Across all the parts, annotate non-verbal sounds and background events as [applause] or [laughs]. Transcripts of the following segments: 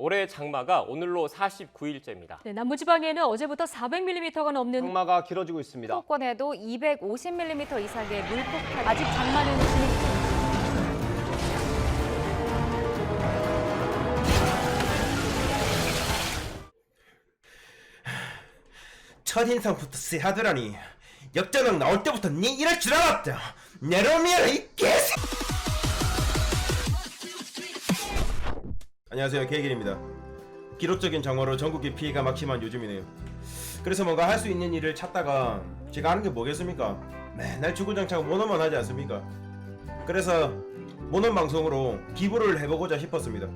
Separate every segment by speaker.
Speaker 1: 올해 장마가 오늘로 49일째입니다.
Speaker 2: 네, 남부지방에는 어제부터 400mm가 넘는
Speaker 3: 장마가 길어지고 있습니다.
Speaker 4: 수도권에도 250mm 이상의 물폭탄
Speaker 2: 아직 장마는 진행 중입니다.
Speaker 5: 첫인상부터 쎄하더라니 역전왕 나올 때부터 니 이럴 줄 알았다 내려미라 이개 안녕하세요. 개길입니다. 기록적인 장마로 전국의 피해가 막심한 요즘이네요. 그래서 뭔가 할 수 있는 일을 찾다가 제가 하는 게 뭐겠습니까? 맨날 주구장창 모노만 하지 않습니까? 그래서 모노 방송으로 기부를 해보고자 싶었습니다.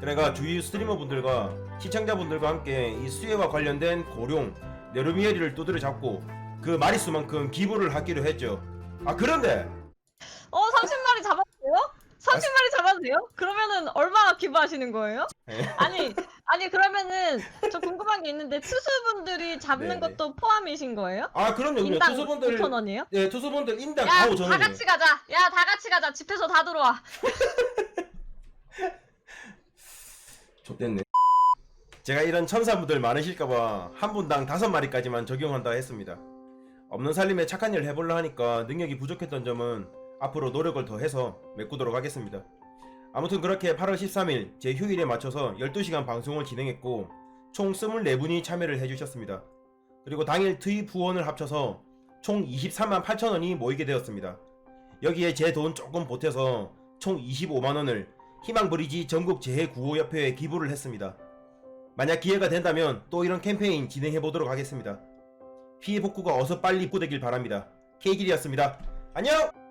Speaker 5: 그래가 주위 스트리머 분들과 시청자분들과 함께 이 수혜와 관련된 고룡 네르미에리를 두드려 잡고 그 마리수만큼 기부를 하기로 했죠. 아 그런데
Speaker 6: 어, 30마리 잡아도 돼요? 30마리 잡아도 돼요? 그러면은 얼마 기부하시는 거예요?
Speaker 5: 에? [laughs]
Speaker 6: 아니, 아니 그러면은 저 궁금한 게 있는데 투수분들이 잡는
Speaker 5: 네네.
Speaker 6: 것도 포함이신 거예요?
Speaker 5: 아 그럼요. 그럼요.
Speaker 6: 인당
Speaker 5: 투수분들
Speaker 6: 5천 원이에요?
Speaker 5: 네 투수분들 인당
Speaker 6: 야,
Speaker 5: 4, 5천
Speaker 6: 다
Speaker 5: 원이에요.
Speaker 6: 같이 가자. 야, 다 같이 가자. 집에서 다 들어와. [laughs]
Speaker 5: 좋됐네. 제가 이런 천사분들 많으실까봐 한 분당 다섯 마리까지만 적용한다 했습니다. 없는 살림에 착한 일 해보려 하니까 능력이 부족했던 점은 앞으로 노력을 더 해서 메꾸도록 하겠습니다. 아무튼 그렇게 8월 13일 제 휴일에 맞춰서 12시간 방송을 진행했고 총 24분이 참여를 해주셨습니다. 그리고 당일 투입 후원을 합쳐서 총 23만 8천 원이 모이게 되었습니다. 여기에 제 돈 조금 보태서 총 25만 원을 희망브리지 전국 재해구호협회에 기부를 했습니다. 만약 기회가 된다면 또 이런 캠페인 진행해 보도록 하겠습니다. 피해 복구가 어서 빨리 복구되길 바랍니다. K길이었습니다. 안녕!